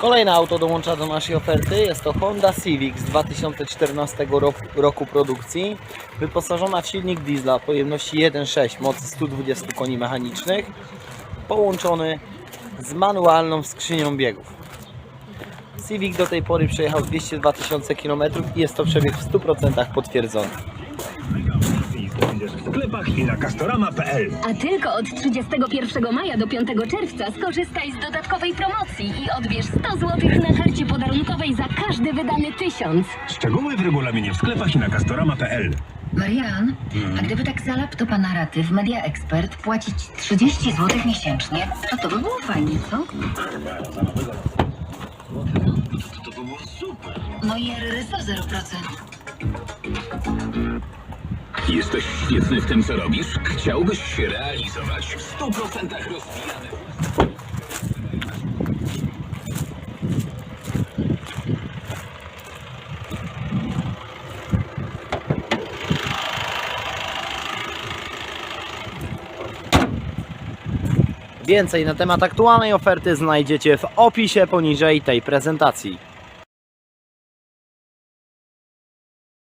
Kolejne auto dołącza do naszej oferty. Jest to Honda Civic z 2014 roku, roku produkcji. Wyposażona w silnik diesla pojemności 1.6 mocy 120 koni mechanicznych. Połączony z manualną skrzynią biegów. Civic do tej pory przejechał 202 tysiące km i jest to przebieg w 100% potwierdzony. W sklepach i na castorama.pl A tylko od 31 maja do 5 czerwca skorzystaj z dodatkowej promocji i odbierz 100 zł na karcie podarunkowej za każdy wydany tysiąc. Szczegóły w regulaminie w sklepach i na castorama.pl Marian, a gdyby tak za laptopa na raty w Media Expert płacić 30 zł miesięcznie, to to by było fajnie, co? To by było super. No i RRSO 0%. Jesteś świetny w tym, co robisz? Chciałbyś się realizować w 100% rozwijany. Więcej na temat aktualnej oferty znajdziecie w opisie poniżej tej prezentacji.